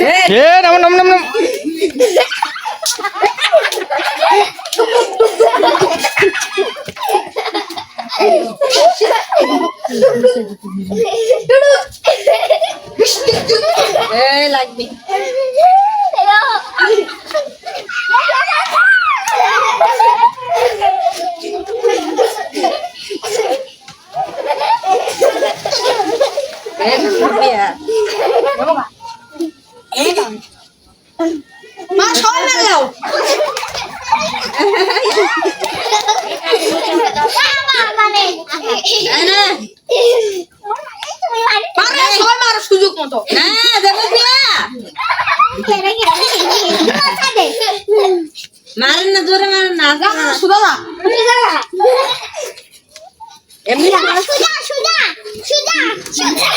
ఏ నమ్మ నమ్మ నమ్మ నమ్మ মা সবাই। মারে সুযোগ মতো। হ্যাঁ দেখো মারেন না জোরে মারেন না সুদা না এমনি গেল এ শুভ আসতে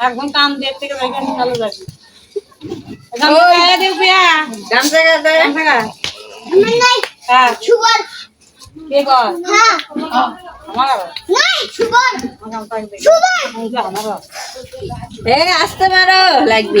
এখন কাম দিয়ে থেকে এখানে চালু যাবে এখান থেকে আয়া দেব পিয়া গান জায়গা দেয় হ্যাঁ কে কর আমার কাম থাকবে আমার এ আসতে মারো লাগবে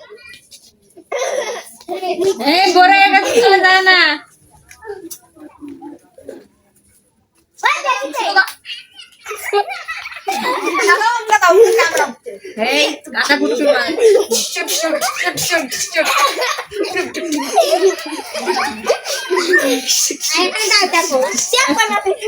এই বড় গেছে, চলে যায় না। এই কাটা কুটু মার জলদি দে না। এ শ্রী হাজার মাটাকে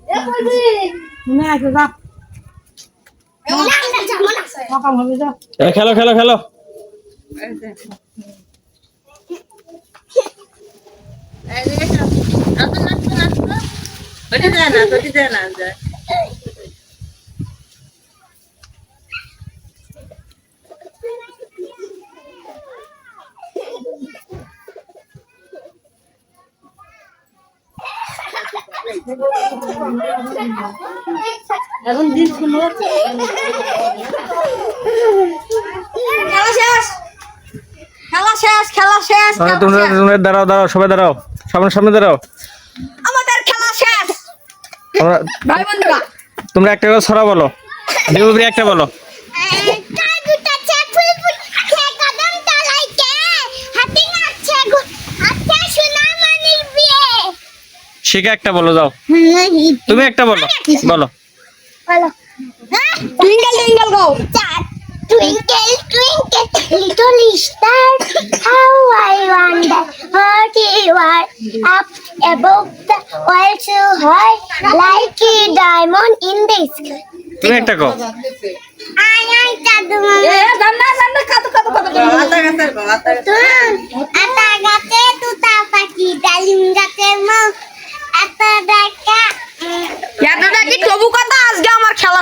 খেলো খেলো খেলো। না না, যায়। এখন দিন শুনো খেলা শেষ। খেলা শেষ খেলা শেষ তোমরা তোমরা দাঁড়াও দাঁড়াও সবাই দাঁড়াও। সামনে সামনে দাঁড়াও। আমাদের খেলা শেষ। তোমরা ভাই বন্ধুরা। তোমরা একটা করে ছড়া বলো। একটা বলো। শিখে একটা বলো যাও তুমি একটা বলো বলো টুইঙ্কেল টুইঙ্কেল গো wonder what you are up above the world so high, like a diamond in the sky. তুমি একটা কো আয় আয় দাদু এ জান্না জান্না কত কত কত আতা গাছের গো, আতা